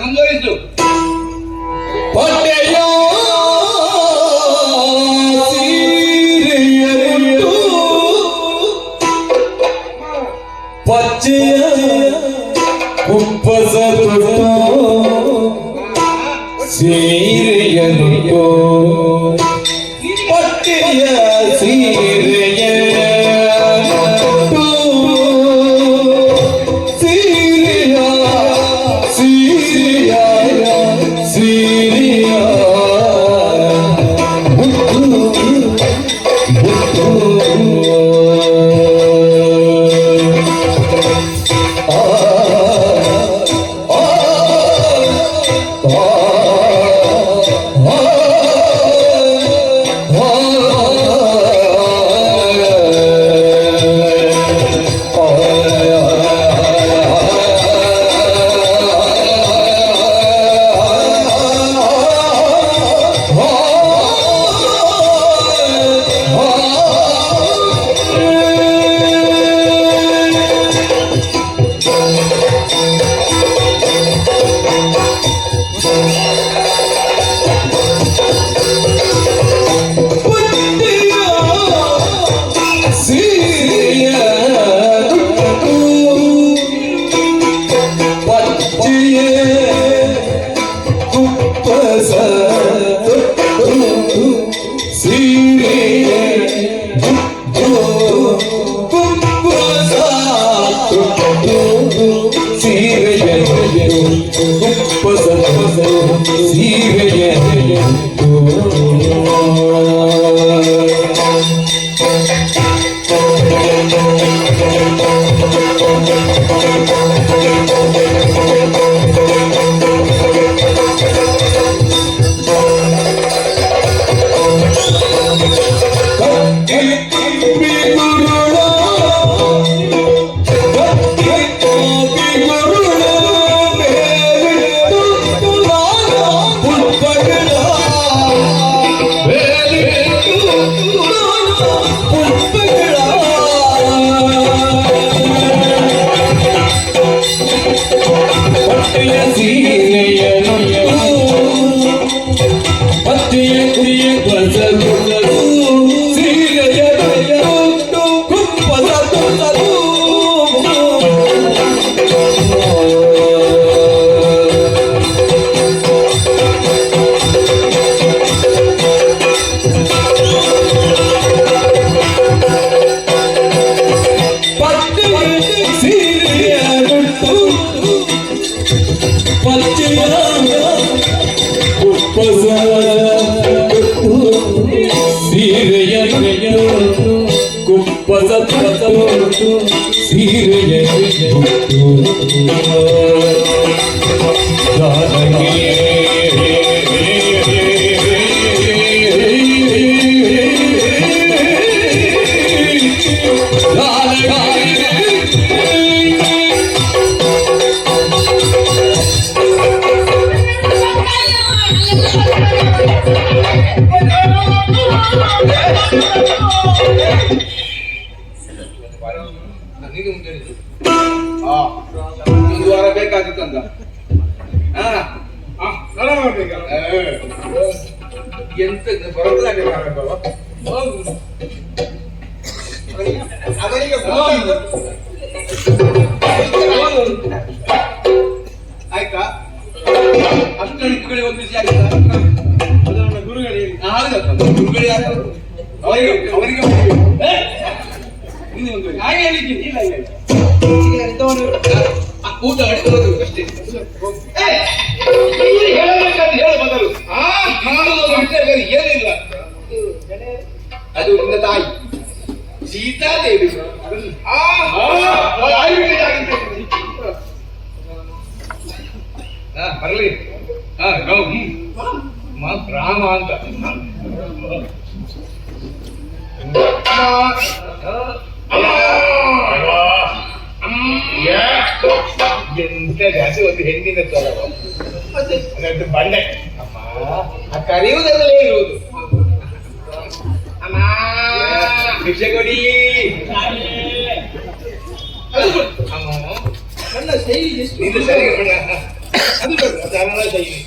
ಮುಂದುವರಿಸು ಹೊಟ್ಟೆಯ ಕುಪ್ಪಸ ಸೀರೆಯ ನನಗೆ ಸ್ನಾನ ಮಾಡ್ಬೇಕಲ್ಲ? ಎಂತ ಬರೋದಾಗೆ ಅವರಿಗೆ. ಆಯ್ತಾ ಅಷ್ಟು ಹಿಡ್ಕೊಳ್ಳಿ ಒಂದು ವಿಷಯ ನನ್ನ ಗುರುಗಳಿಗೆ ಗುರುಗಳು ಯಾರು ಅವರಿಗೆ ಅವರಿಗೆ ಹಾಗೆ ಹೇಳಿದ್ದೀನಿ ಇಲ್ಲ ಇಲ್ಲ ಊಟ ಅಡಿಕೊಳ್ಳೋದು ಅಷ್ಟೇ ಎಂತ ಜಾಸ್ತಿ ಒಂದು ಹೆಣ್ಣಿನ ತರ ಅದೊಂದು ಬಂಡೆ ಅಮ್ಮ ಆ ಕರೆಯುವುದರಲ್ಲೇ ಇರುವುದು ಅಮ್ಮ ಭಿಕ್ಷೆ ಕೊಡಿ ಅದು ಕೊಡು. ಅಮ್ಮ ನನ್ನ ಶೈಲಿ ಎಷ್ಟು ಇದು ಸರಿ ಕಣ. ಅದು ಬೇಡ ಅದು ಅರಳ ಶೈಲಿ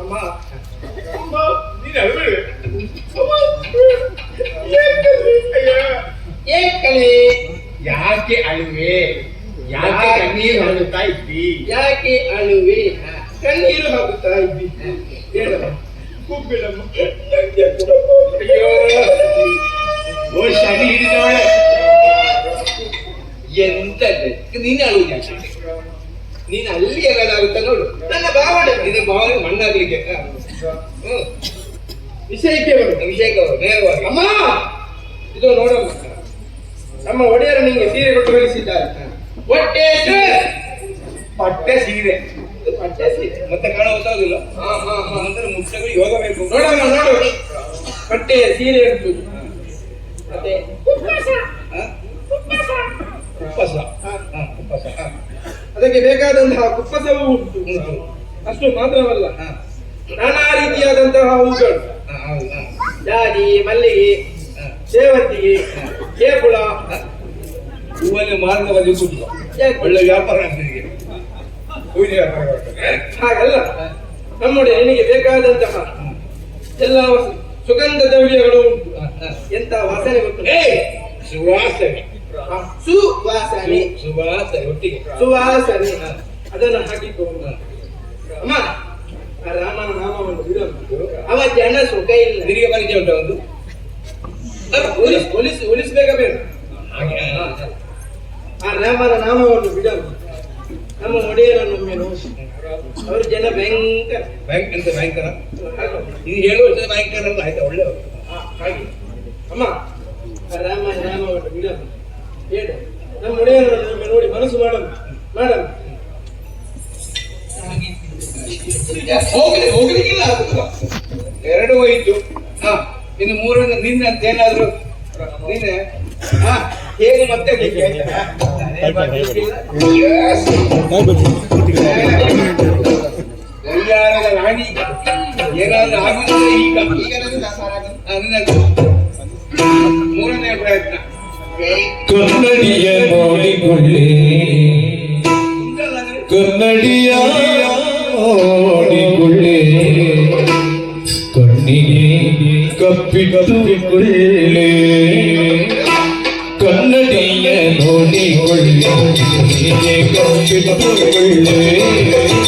ಅಮ್ಮ ನೀನು ಅಳಬೇಡ ಏಕಲೆ ಯಾಕೆ ಅಳುವೆ? ಯಾಕೆ ಕಣ್ಣೀರು ಹಾಕುತ್ತಾ ಇದ್ದಿ? ಯಾಕೆ ಅಳುವೆ? ಕಣ್ಣೀರು ಹಾಕುತ್ತಾ ಇದ್ದಿ. ಹೇಳಮ್ಮ ಕೂಗ್ಬೇಡಮ್ಮ ಅಯ್ಯೋ. ಓ ಶನಿ ಹಿಡಿದವಳೆ. ಎಂತದ್ದು ನೀನು ಅಳುವುದು ಯಾಕೆ? ನೀನು ಅಲ್ಲಿ ಎಲ್ಲಾಗುತ್ತ ನೋಡು. ನನ್ನ ಭಾವನೆ ನಿನ್ನ ಭಾವನೆ ಮಣ್ಣಾಗ್ಲಿಕ್ಕೆ ವಿಷಯಕ್ಕೆ ಬರುತ್ತೆ ವಿಷಯಕ್ಕೆ ಬರು, ನೇರವಾಗಿ. ಅಮ್ಮ! ಇದು ನೋಡಮ್ಮ. ನಮ್ಮ ಒಡೆಯರು ನಿಮಗೆ ಸೀರೆ ಕೊಟ್ಟು ಕಳಿಸಿದ್ದಾರೆ ಹೊಟ್ಟೆ ಪಟ್ಟೆ ಸೀರೆ. ಹೊಟ್ಟೆ ಸೀರೆ. ಮತ್ತೆ ಕಾಣ ಗೊತ್ತಾಗುದಿಲ್ಲ ಹಾ ಹಾ ಹಾ. ನಂತರ ಮುಟ್ಟಗಳು ಯೋಗ ಬೇಕು. ನೋಡೋಣ ನೋಡು. ಹೊಟ್ಟೆಯ ಸೀರೆ ಇರ್ತದೆ ಮತ್ತೆ ಕುಪ್ಪಸ ಹ. ಅದಕ್ಕೆ ಬೇಕಾದಂತಹ ಕುಪ್ಪಸವೂ ಉಂಟು. ಅಷ್ಟು ಮಾತ್ರವಲ್ಲ. ಹ, ನಾನಾ ರೀತಿಯಾದಂತಹ ಹೂಗಳು. ಹ, ಹೌದು, ಹ, ಜಾಜಿ ಮಲ್ಲಿಗೆ. ಸೇವಂತಿಗೆ ಕೇಪುಳ ಹೂವಲ್ಲಿ ಮಾರ್ಗವಾಗಿ ಸುತ್ತ ಒಳ್ಳೆ ವ್ಯಾಪಾರ ಆಗ್ತದೆ ಹೂವಿನ ವ್ಯಾಪಾರ. ಹಾಗಲ್ಲ. ನಮ್ಮೊಡೆ ನಿನಗೆ ಬೇಕಾದಂತಹ ಎಲ್ಲ ಸುಗಂಧ ದ್ರವ್ಯಗಳು ಉಂಟು. ಎಂತ ವಾಸನೆ ಗೊತ್ತು ಸುವಾಸನೆ. ಸುವಾಸನೆ. ಸುವಾಸನೆ ಒಟ್ಟಿಗೆ. ಸುವಾಸನೆ. ಅದನ್ನು ಹಾಕಿಕೊಂಡು ಅಮ್ಮ ರಾಮನ ನಾಮವನ್ನು ಬಿಡಬೇಕು ಅವ ಜನ ಸುಖ ಇಲ್ಲ. ನಿನಗೆ ಪರಿಚಯ ಉಂಟು ಒಂದು? ಉಳಿಸ್ಬೇಕ ಬೇಡ. ಆ ರಾಮನ ನಾಮವನ್ನು ಬಿಡಲು ನಮ್ಮ ಒಡೆಯರನ್ನೊಮ್ಮೆ ನೋಡಿ ಅವರು ಜನ ಭಯಂಕರ. ಬ್ಯಾಂಕ್ ಅಂತ ಭಯಂಕರ ಇದು ಹೇಳುವ ವರ್ಷದ ಭಯಂಕರ ಅಂತ ಆಯ್ತಾ ಒಳ್ಳೆಯವರು ಹಾಗೆ. ಅಮ್ಮ ರಾಮ ರಾಮವನ್ನು ಬಿಡೋದು ಹೇಳು. ನಮ್ಮ ಒಡೆಯರನ್ನೊಮ್ಮೆ ನೋಡಿ ಮನಸ್ಸು ಮಾಡೋದು ಮಾಡೋದು ಹೋಗ್ಲಿ ಹೋಗ್ಲಿಕ್ಕಿಲ್ಲ ಎರಡು ಹೋಯ್ತು. ಹ. ಇನ್ನು ಮೂರನೇ ನಿನ್ನ ಅಂತ ಏನಾದ್ರು ನೀನೆ ಹ ಹೇಗೆ ಮತ್ತೆ ಕಲ್ಯಾಣದ ರಾಣಿ ಏನಾದ್ರೂ ಆಗುದಿಲ್ಲ ಈಗ ಹ, ನಿನ್ನದು. ಮೂರನೇ ಪ್ರಯತ್ನ ಕನ್ನಡಿಯ ನೋಡಿಕೊಳ್ಳೆ ಉಂಟಲ್ಲ ಅಂದ್ರೆ? ಕನ್ನಡಿಯ ನೋಡಿಕೊಳ್ಳೆ ಕಣ್ಣಿಗೆ ಕಪ್ಪಿಕೊಳ್ಳೆ ಕನ್ನಡಿಯ ನೋಡಿ ಕಪ್ಪಿ ಕಪ್ಪಿ ಅಮ್ಮ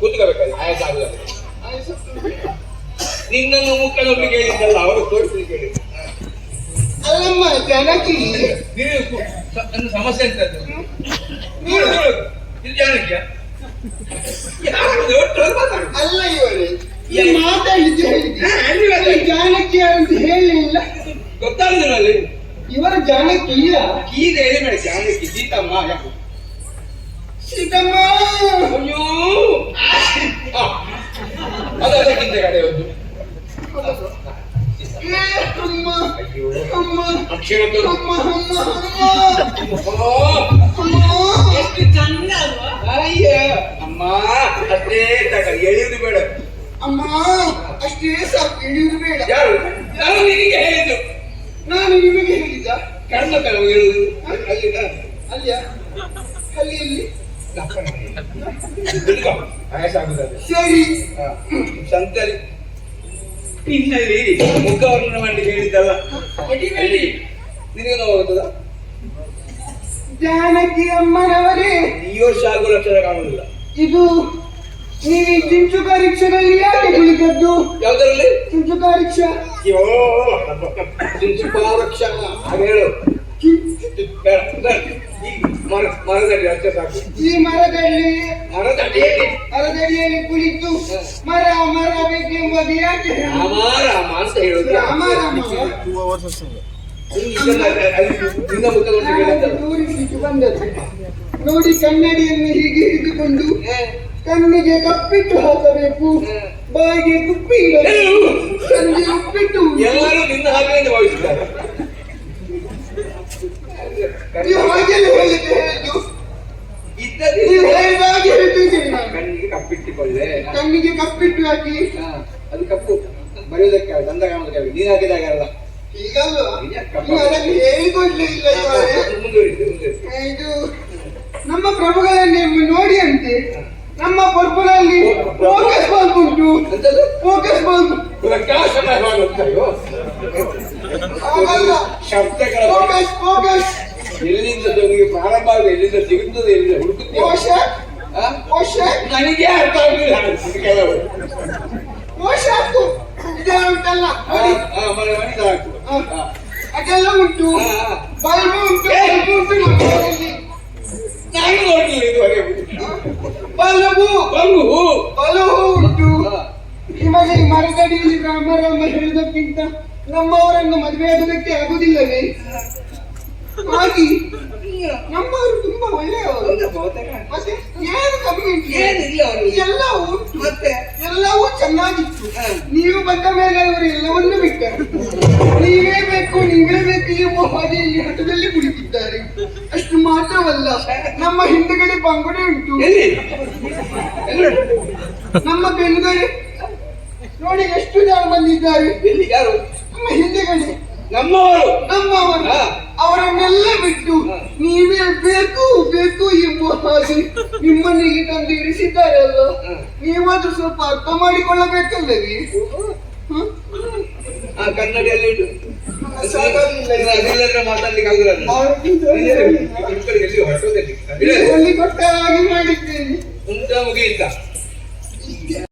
ಕೂತ್ಕೋಬೇಕಲ್ಲ ಆಯಾಸ ಆಗಲ್ಲ ನಿನ್ನನ್ನು ಮುಖ ಕೇಳಿದ್ದಲ್ಲ ಅವರು ತೋರಿಸಿ ಹೇಳಿದ್ದು ಅಲ್ಲಮ್ಮ ಜನಕಿ. ನೀನು ಸಮಸ್ಯೆ ಅಂತ ಇದು ಜಾನಕ್ಯ ಅಲ್ಲ ಇವರೇ? ಮಾತಾಡಿದ್ದು ಹೇಳಿದ್ದೆ ಹಾ, ಅಲ್ಲಿ ಮಾತಾಡಿ. ಜಾನಕಿ ಅಂತ ಹೇಳಿಲ್ಲ. ಗೊತ್ತಾಗುದಿಲ್ಲ ಅಲ್ಲಿ. ಇವರ ಜಾನಕಿಯ? ಈಗ ಹೇಳಿ ಜಾನಕಿ ಸೀತಮ್ಮ ಯಾಕೆ ಸೀತಮ್ಮ ಅಯ್ಯೋ! ಅದು ಅದಕ್ಕಿಂತ ಕಡೆ ಒಂದು. ಎಷ್ಟು ಚಂದ ಅಯ್ಯ. ಅಮ್ಮ ಅಷ್ಟೇ ತಗ ಎಳೆಯುವುದು ಬೇಡ. ಅಮ್ಮ ಅಷ್ಟೇ ಸಾಕು ಎಳಿಯುದು ಬೇಡ. ಯಾರು? ನಾನು ನಿನಗೆ ಹೇಳಿದ್ದು. ನಾನು ನಿಮಗೆ ಹೇಳಿದ್ದ? ಕರ್ಮ ಕೆಲವು ಆಯಾಸ ಆಗುತ್ತದೆ ಸರಿ. ಹಾ. ಸಂತಲಿ ಇನ್ನಲ್ಲಿ ಮುಖವರ್ಣ ಮಾಡಿ ಹೇಳಿದ್ದಲ್ಲ. ಹೊಡಿಬೇಡಿ. ನಿನಗೆ ನೋವಾಗುತ್ತದ ಜಾನಕಿ ಅಮ್ಮನವರೇ ಈ ವರ್ಷ ಆಗೋ ಲಕ್ಷಣ ಕಾಣುವುದಿಲ್ಲ. ಇದು ನೀವು ಚಿಂಚು ಚಿಂಚುಕ ರಿಕ್ಷಾದಲ್ಲಿ ಯಾಕೆ ಕುಳಿತದ್ದು ಯಾವುದರಲ್ಲಿ? ಚಿಂಚು ಪರೀಕ್ಷೆ. ಅಯ್ಯೋ ಚಿಂಚುಪಾವೃಕ್ಷ ಹಾಗೆ ಹೇಳು. ಬೇಡ, ಮರದಲ್ಲಿ ಸಾಕು. ಈ ಮರದಲ್ಲಿ ಮರದಡಿಯಲ್ಲಿ ಮರದಡಿಯಲ್ಲಿ ಕುಳಿತು ಮರ ಮರ ಬೇಕೆಂಬುದು ಯಾಕೆ? ರಾಮ ರಾಮ ಅಂತ ಹೇಳುದು. ರಾಮ ರಾಮ. ಇದನ್ನ ಅಲ್ಲಿ ನಿನ್ನ ಮುಖದಲ್ಲಿ ನಾನು ಬಂದದ್ದು. ನೋಡಿ ಕನ್ನಡಿಯನ್ನು ಹೀಗೆ ಹಿಡಿದುಕೊಂಡು ಕಣ್ಣಿಗೆ ಕಪ್ಪಿಟ್ಟು ಹಾಕಬೇಕು. ಬಾಯಿಗೆ ಕುಪ್ಪಿ ಸಂಜೆ ಉಪ್ಪಿಟ್ಟು. ಎಲ್ಲರೂ ನಿನ್ನ ಹಾಗೆ ಭಾವಿಸಿದ್ದಾರೆ ನೀವು ಹಾಗೆಲ್ಲ ಹೇಳಿದ್ದು ಹೇಳಿದ್ದು ಇದ್ದದ್ದು ನೀವು ಹೇಳಿದಾಗ ಹೇಳ್ತಿದ್ದೀನಿ ನಾನು. ಕಣ್ಣಿಗೆ ಕಪ್ಪಿಟ್ಟುಕೊಳ್ಳೆ. ಕಣ್ಣಿಗೆ ಕಪ್ಪಿಟ್ಟು ಹಾಕಿ. ಅದು ಕಪ್ಪು. ಬರೆಯುವುದಕ್ಕೆ ಗಂಧ ಕಾಣುವುದಕ್ಕೆ ನೀನು ಹಾಕಿದಾಗ ಅಲ್ಲ. ಈಗಲ್ಲ ನೀವು ಅದನ್ನು ಹೇಳಿಕೊಡ್ಲೇ ಇಲ್ಲ ಇದು ನಮ್ಮ ಪ್ರಭುಗಳನ್ನೇ ನೋಡಿ ಅಂತೆ. ನಮ್ಮ ಪರ್ಪುರಲ್ಲಿ ಫೋಕಸ್ ಬಲ್ಬ್ ಉಂಟು? ಫೋಕಸ್ ಬಲ್ಬ್ ಹಾಗಲ್ಲ ಶಬ್ದಗಳ ಫೋಕಸ್ ಫೋಕಸ್ ಎಲ್ಲಿಂದ ನಿಮಗೆ ಪ್ರಾರಂಭ ಆಗುದು ಎಲ್ಲಿಂದ ಸಿಗುತ್ತದೆ ಎಲ್ಲಿಂದ ಹುಡುಕುತ್ತೆ ನನಗೆ ಅರ್ಥ ಆಗುದಿಲ್ಲ ಇದು ಕೆಲವು ಕೋಶ ಉಂಟು ಇದೆಲ್ಲ ಉಂಟಲ್ಲ ಆ, ನೋಡಿ ಆ, ಮನೆ ಮನೆ ಸಾಕು ಆ. ಅದೆಲ್ಲ ಉಂಟು ಆ, ಆ. ಬಲ್ಬ್ ಉಂಟು ಬಲ್ಬ್ ಉಂಟು ನಮ್ಮಲ್ಲಿ. ನಾನು ನೋಡ್ಲಿಲ್ಲ ಇದುವರೆಗೆ ಬಲ್ಬು ಬಂಗು ಬಲವು ಉಂಟು ಆ. ನಿಮಗೆ ಈ ಮರದಡಿಯಲ್ಲಿ ರಾಮ ರಾಮ ಹೇಳುವುದಕ್ಕಿಂತ ನಮ್ಮವರನ್ನು ಮದುವೆ ಆಗುವುದಕ್ಕೆ ಆಗುದಿಲ್ಲವೇ ಹಾಗೆ ನಮ್ಮವರು ತುಂಬಾ ಒಳ್ಳೆಯವರು ಮತ್ತೆ ಏನು ಉಂಟು? ಏನಿಲ್ಲ ಅವರಲ್ಲಿ. ಎಲ್ಲ ಉಂಟು. ಮತ್ತೆ? ಎಲ್ಲವೂ ಚೆನ್ನಾಗಿತ್ತು. ನೀವು ಬಂದ ಮೇಲೆ ಅವರು ಎಲ್ಲವನ್ನೂ ಬಿಟ್ಟರು. ನೀವೇ ಬೇಕು ನೀವೇ ಬೇಕು ಎಂಬ ಹಾದಿಯಲ್ಲಿ ಹಠದಲ್ಲಿ ಕುಳಿತಿದ್ದಾರೆ. ಅಷ್ಟು ಮಾತ್ರವಲ್ಲ ನಮ್ಮ ಹಿಂದುಗಡೆ ಬಂಗುಡೆ ಉಂಟು. ನಮ್ಮ ಬೆನ್ನುಗಡೆ. ನೋಡಿ ಎಷ್ಟು ಜನ ಬಂದಿದ್ದಾರೆ. ಎಲ್ಲಿ? ಯಾರು? ನಮ್ಮ ಹಿಂದೆಗಡೆ. ನಮ್ಮವರು. ನಮ್ಮವರು. ಅವರನ್ನೆಲ್ಲ ಬಿಟ್ಟು. ನೀವೇ ಬೇಕು ಬೇಕು ಎಂಬ ಹಾಗೆ ನಿಮ್ಮನ್ನಿಗೆ ತಂದು ಇರಿಸಿದ್ದಾರೆ ಅಲ್ಲ. ನೀವಾದ್ರೂ ಸ್ವಲ್ಪ ಅರ್ಥ ಮಾಡಿಕೊಳ್ಳಬೇಕಲ್ಲವೇ ಕನ್ನಡಿಯಲ್ಲಿ ಮಾತಾಡ್ಲಿಕ್ಕೆ ಆಗಲ್ಲ ಕೊಟ್ಟ ಹಾಗೆ ಮಾಡಿದ್ದೇನೆ ಉಂಟ ಮುಗಿಯಿತ